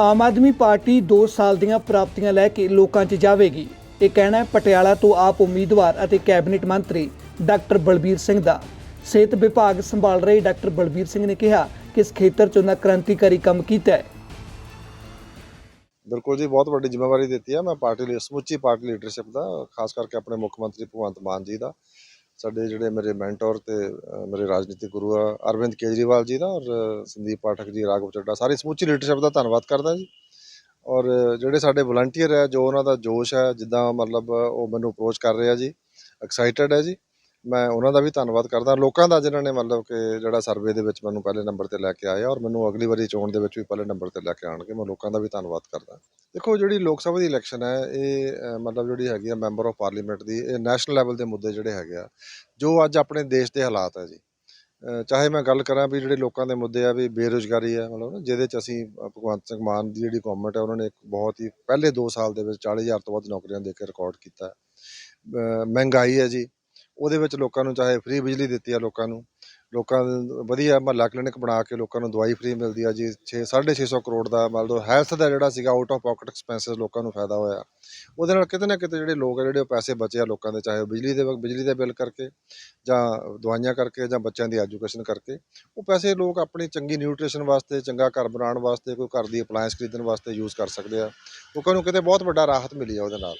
Aam Aadmi party 2 ਸਾਲ ਦੀਆਂ ਪ੍ਰਾਪਤੀਆਂ ਲੈ ਕੇ ਲੋਕਾਂ 'ਚ ਜਾਵੇਗੀ। ਇਹ ਕਹਿਣਾ ਹੈ, ਪਟਿਆਲਾ ਤੋਂ ਆਪ ਉਮੀਦਵਾਰ ਅਤੇ ਕੈਬਨਿਟ ਮੰਤਰੀ ਡਾਕਟਰ ਬਲਬੀਰ ਸਿੰਘ ਦਾ। ਸਿਹਤ ਵਿਭਾਗ ਸੰਭਾਲ ਰਹੇ ਡਾਕਟਰ ਬਲਬੀਰ ਸਿੰਘ ਨੇ ਕਿਹਾ ਕਿ ਇਸ ਖੇਤਰ 'ਚ ਉਹਨਾਂ ਕ੍ਰਾਂਤੀਕਾਰੀ ਕੰਮ ਕੀਤਾ ਹੈ। ਬਿਲਕੁਲ ਜੀ, ਬਹੁਤ ਵੱਡੀ ਜ਼ਿੰਮੇਵਾਰੀ ਦਿੱਤੀ ਹੈ ਮੈਂ ਪਾਰਟੀ ਲਈ ਸਮੁੱਚੀ ਪਾਰਟੀ ਲੀਡਰਸ਼ਿਪ ਦਾ, ਖਾਸ ਕਰਕੇ ਆਪਣੇ ਮੁੱਖ ਮੰਤਰੀ ਭਗਵੰਤ ਮਾਨ ਜੀ ਦਾ। ਸਾਡੇ ਜਿਹੜੇ ਮੇਰੇ ਮੈਂਟਰ ਤੇ ਅ, ਮੇਰੇ ਰਾਜਨੀਤਿਕ ਗੁਰੂ ਆ ਅਰਵਿੰਦ ਕੇਜਰੀਵਾਲ ਜੀ ਦਾ ਔਰ ਸੰਦੀਪ ਪਾਠਕ ਜੀ ਰਾਘਵ ਚੱਡਾ ਸਾਰੀ ਸਮੁੱਚੀ ਲੀਡਰਸ਼ਿਪ ਦਾ ਧੰਨਵਾਦ ਕਰਦਾ ਜੀ। ਔਰ ਜਿਹੜੇ ਸਾਡੇ ਵਲੰਟੀਅਰ ਹੈ ਜੋ ਉਹਨਾਂ ਦਾ ਜੋਸ਼ ਹੈ ਜਿੱਦਾਂ ਮਤਲਬ ਉਹ ਮੈਨੂੰ ਅਪਰੋਚ ਕਰ ਰਹੇ ਆ ਜੀ ਐਕਸਾਈਟਡ ਹੈ ਜੀ। ਮੈਂ ਉਹਨਾਂ ਦਾ ਵੀ ਧੰਨਵਾਦ ਕਰਦਾ। ਲੋਕਾਂ ਦਾ ਜਿਨ੍ਹਾਂ ਨੇ ਮਤਲਬ ਕਿ ਜਿਹੜਾ ਸਰਵੇ ਦੇ ਵਿੱਚ ਮੈਨੂੰ ਪਹਿਲੇ ਨੰਬਰ ਤੇ ਲੈ ਕੇ ਆਇਆ ਔਰ ਮੈਨੂੰ ਅਗਲੀ ਵਾਰੀ ਚੋਣ ਦੇ ਵਿੱਚ ਵੀ ਪਹਿਲੇ ਨੰਬਰ ਤੇ ਲੈ ਕੇ ਆਣਗੇ ਮੈਂ ਲੋਕਾਂ ਦਾ ਵੀ ਧੰਨਵਾਦ ਕਰਦਾ। ਦੇਖੋ ਜਿਹੜੀ ਲੋਕ ਸਭਾ ਦੀ ਇਲੈਕਸ਼ਨ ਹੈ, ਇਹ ਮਤਲਬ ਜਿਹੜੀ ਹੈਗੀ ਆ ਮੈਂਬਰ ਆਫ ਪਾਰਲੀਮੈਂਟ ਦੀ, ਇਹ ਨੈਸ਼ਨਲ ਲੈਵਲ ਦੇ ਮੁੱਦੇ ਜਿਹੜੇ ਹੈਗੇ ਆ, ਜੋ ਅੱਜ ਆਪਣੇ ਦੇਸ਼ ਦੇ ਹਾਲਾਤ ਹੈ ਜੀ। ਚਾਹੇ ਮੈਂ ਗੱਲ ਕਰਾਂ ਵੀ ਜਿਹੜੇ ਲੋਕਾਂ ਦੇ ਮੁੱਦੇ ਆ ਵੀ ਬੇਰੁਜ਼ਗਾਰੀ ਆ, ਮਤਲਬ ਨਾ, ਜਿਹਦੇ ਚ ਅਸੀਂ ਭਗਵੰਤ ਸਿੰਘ ਮਾਨ ਦੀ ਜਿਹੜੀ ਗਵਰਨਮੈਂਟ ਹੈ ਉਹਨਾਂ ਨੇ ਇੱਕ ਬਹੁਤ ਹੀ ਪਹਿਲੇ 2 ਸਾਲ ਦੇ ਵਿੱਚ 40000 ਤੋਂ ਵੱਧ ਨੌਕਰੀਆਂ ਦੇ ਕੇ ਰਿਕਾਰਡ ਕੀਤਾ। ਮਹਿੰਗਾਈ ਹੈ ਜੀ। ਉਹਦੇ ਵਿੱਚ ਲੋਕਾਂ ਨੂੰ ਚਾਹੇ ਫ੍ਰੀ ਬਿਜਲੀ ਦਿੱਤੀ ਆ ਲੋਕਾਂ ਨੂੰ, ਲੋਕਾਂ ਵਧੀਆ ਮਹੱਲਾ ਕਲੀਨਿਕ ਬਣਾ ਕੇ ਲੋਕਾਂ ਨੂੰ ਦਵਾਈ ਫ੍ਰੀ ਮਿਲਦੀ ਆ ਜੀ 6 650 ਕਰੋੜ ਦਾ ਮੰਨ ਲਓ ਹੈਲਥ ਦਾ ਜਿਹੜਾ ਸੀਗਾ ਆਊਟ ਆਫ ਪਾਕਟ ਐਕਸਪੈਂਸਸ ਲੋਕਾਂ ਨੂੰ ਫਾਇਦਾ ਹੋਇਆ। ਉਹਦੇ ਨਾਲ ਕਿਤੇ ਨਾ ਕਿਤੇ ਜਿਹੜੇ ਲੋਕ ਆ, ਜਿਹੜੇ ਉਹ ਪੈਸੇ ਬਚੇ ਆ ਲੋਕਾਂ ਦੇ, ਚਾਹੇ ਉਹ ਬਿਜਲੀ ਦੇ ਬਿਜਲੀ ਦੇ ਬਿੱਲ ਕਰਕੇ ਜਾਂ ਦਵਾਈਆਂ ਕਰਕੇ ਜਾਂ ਬੱਚਿਆਂ ਦੀ ਐਜੂਕੇਸ਼ਨ ਕਰਕੇ, ਉਹ ਪੈਸੇ ਲੋਕ ਆਪਣੀ ਚੰਗੀ ਨਿਊਟ੍ਰੀਸ਼ਨ ਵਾਸਤੇ, ਚੰਗਾ ਘਰ ਬਣਾਉਣ ਵਾਸਤੇ, ਕੋਈ ਘਰ ਦੀ ਅਪਲਾਈਐਂਸ ਖਰੀਦਣ ਵਾਸਤੇ ਯੂਜ਼ ਕਰ ਸਕਦੇ ਆ। ਲੋਕਾਂ ਨੂੰ ਕਿਤੇ ਬਹੁਤ ਵੱਡਾ ਰਾਹਤ ਮਿਲੀ ਆ ਉਹਦੇ ਨਾਲ।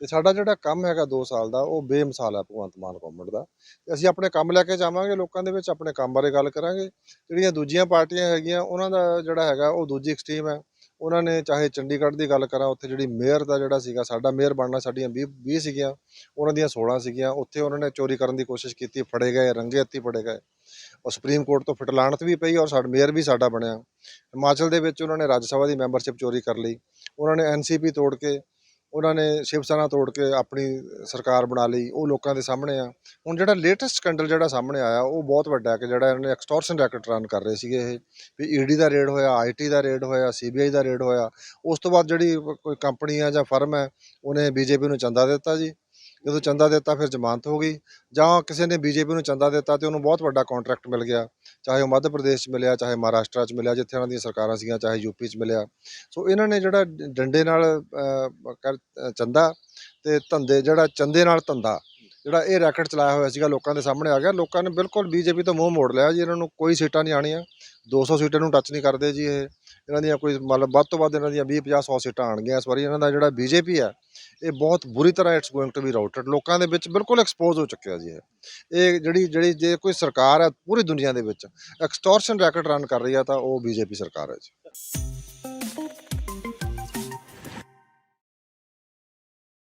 ਤੇ ਸਾਡਾ ਜਿਹੜਾ ਕੰਮ ਹੈਗਾ 2 ਸਾਲ ਦਾ, ਉਹ ਬੇਮਿਸਾਲ ਹੈ ਭਗਵੰਤ ਮਾਨ ਗਵਰਨਮੈਂਟ ਦਾ। ਤੇ ਅਸੀਂ ਆਪਣੇ ਕੰਮ ਲੈ ਕੇ ਜਾਵਾਂਗੇ, ਲੋਕਾਂ ਦੇ ਵਿੱਚ ਆਪਣੇ ਕੰਮ ਬਾਰੇ ਗੱਲ ਕਰਾਂਗੇ। ਜਿਹੜੀਆਂ ਦੂਜੀਆਂ ਪਾਰਟੀਆਂ ਹੈਗੀਆਂ, ਉਹਨਾਂ ਦਾ ਜਿਹੜਾ ਹੈਗਾ, ਉਹ ਦੂਜੀ ਐਕਸਟ੍ਰੀਮ ਹੈ। ਉਹਨਾਂ ਨੇ ਚਾਹੇ ਚੰਡੀਗੜ੍ਹ ਦੀ ਗੱਲ ਕਰਾਂ, ਉੱਥੇ ਜਿਹੜੀ ਮੇਅਰ ਦਾ ਜਿਹੜਾ ਸੀਗਾ, ਸਾਡਾ ਮੇਅਰ ਬਣਨਾ ਸਾਡੀਆਂ 20 20 ਸੀਗੀਆਂ, ਉਹਨਾਂ ਦੀਆਂ 16 ਸੀਗੀਆਂ। ਉੱਥੇ ਉਹਨਾਂ ਨੇ ਚੋਰੀ ਕਰਨ ਦੀ ਕੋਸ਼ਿਸ਼ ਕੀਤੀ, ਫੜੇ ਗਏ, ਰੰਗੇ ਹੱਥੀ ਫੜੇ ਗਏ। ਔਰ ਸੁਪਰੀਮ ਕੋਰਟ ਤੋਂ ਫਟਲਾਣਤ ਵੀ ਪਈ ਔਰ ਸਾਡਾ ਮੇਅਰ ਵੀ ਸਾਡਾ ਬਣਿਆ। ਹਿਮਾਚਲ ਦੇ ਵਿੱਚ ਉਹਨਾਂ ਨੇ ਰਾਜ ਸਭਾ ਦੀ ਮੈਂਬਰਸ਼ਿਪ ਚੋਰੀ ਕਰ ਲਈ। ਉਹਨਾਂ ਨੇ ਐਨਸੀਪੀ ਤੋੜ ਕੇ ਉਹਨਾਂ ਨੇ ਸ਼ਿਵ ਸੈਨਾ ਤੋੜ ਕੇ ਆਪਣੀ ਸਰਕਾਰ ਬਣਾ ਲਈ, ਉਹ ਲੋਕਾਂ ਦੇ ਸਾਹਮਣੇ ਆ। ਹੁਣ ਜਿਹੜਾ ਲੇਟੈਸਟ ਸਕੈਂਡਲ ਜਿਹੜਾ ਸਾਹਮਣੇ ਆਇਆ, ਉਹ ਬਹੁਤ ਵੱਡਾ ਕਿ ਜਿਹੜਾ ਇਹਨਾਂ ਨੇ ਐਕਸਟੋਰਸ਼ਨ ਰੈਕਟ ਰਨ ਕਰ ਰਹੇ ਸੀਗੇ ਇਹ, ਵੀ ਈਡੀ ਦਾ ਰੇਡ ਹੋਇਆ ਆਈਟੀ ਦਾ ਰੇਡ ਹੋਇਆ ਸੀਬੀਆਈ ਦਾ ਰੇਡ ਹੋਇਆ। ਉਸ ਤੋਂ ਬਾਅਦ ਜਿਹੜੀ ਕੋਈ ਕੰਪਨੀ ਆ ਜਾਂ ਫਰਮ ਹੈ, ਉਹਨੇ ਬੀਜੇਪੀ ਨੂੰ ਚੰਦਾ ਦਿੱਤਾ ਜੀ। ਜਦੋਂ ਚੰਦਾ ਦਿੱਤਾ, ਫਿਰ ਜ਼ਮਾਨਤ ਹੋ ਗਈ। ਜਾਂ ਕਿਸੇ ਨੇ ਬੀਜੇਪੀ ਨੂੰ ਚੰਦਾ ਦਿੱਤਾ ਤੇ ਉਹਨੂੰ ਬਹੁਤ ਵੱਡਾ ਕੰਟਰੈਕਟ ਮਿਲ ਗਿਆ। ਚਾਹੇ ਉਹ ਮੱਧ ਪ੍ਰਦੇਸ਼ 'ਚ ਮਿਲਿਆ, ਚਾਹੇ ਮਹਾਰਾਸ਼ਟਰ 'ਚ ਮਿਲਿਆ, ਜਿੱਥੇ ਉਹਨਾਂ ਦੀਆਂ ਸਰਕਾਰਾਂ ਸੀਗੀਆਂ, ਚਾਹੇ ਯੂਪੀ 'ਚ ਮਿਲਿਆ। ਸੋ ਇਹਨਾਂ ਨੇ ਜਿਹੜਾ ਡੰਡੇ ਨਾਲ ਕਰ ਚੰਦਾ ਤੇ ਧੰਦੇ, ਜਿਹੜਾ ਚੰਦੇ ਨਾਲ ਧੰਦਾ, ਜਿਹੜਾ ਇਹ ਰੈਕਟ ਚਲਾਇਆ ਹੋਇਆ ਸੀਗਾ ਲੋਕਾਂ ਦੇ ਸਾਹਮਣੇ ਆ ਗਿਆ। ਲੋਕਾਂ ਨੇ ਬਿਲਕੁਲ ਬੀਜੇਪੀ ਤੋਂ ਮੂੰਹ ਮੋੜ ਲਿਆ ਜੀ, ਇਹਨਾਂ ਨੂੰ ਕੋਈ ਸੀਟਾਂ ਨਹੀਂ ਆਣੀਆਂ 200 ਸੀਟਾਂ ਨੂੰ ਟੱਚ ਨਹੀਂ ਕਰਦੇ ਜੀ ਇਹ। ਇਹਨਾਂ ਦੀਆਂ ਕੋਈ ਮਤਲਬ ਵੱਧ ਤੋਂ ਵੱਧ ਇਹਨਾਂ ਦੀਆਂ 20 50 100 ਸੀਟਾਂ ਆਣਗੀਆਂ ਇਸ ਵਾਰੀ। ਇਹਨਾਂ ਦਾ ਜਿਹੜਾ ਬੀਜੇਪੀ ਹੈ, ਇਹ ਬਹੁਤ ਬੁਰੀ ਤਰ੍ਹਾਂ it's going to be routed ਲੋਕਾਂ ਦੇ ਵਿੱਚ ਬਿਲਕੁਲ ਐਕਸਪੋਜ਼ ਹੋ ਚੁੱਕਿਆ ਜੀ ਇਹ। ਇਹ ਜਿਹੜੀ ਜਿਹੜੀ ਜੇ ਕੋਈ ਸਰਕਾਰ ਹੈ ਪੂਰੀ ਦੁਨੀਆ ਦੇ ਵਿੱਚ ਐਕਸਟੋਰਸ਼ਨ ਰੈਕਟ ਰਨ ਕਰ ਰਹੀ ਹੈ ਤਾਂ ਉਹ ਬੀਜੇਪੀ ਸਰਕਾਰ ਹੈ ਜੀ।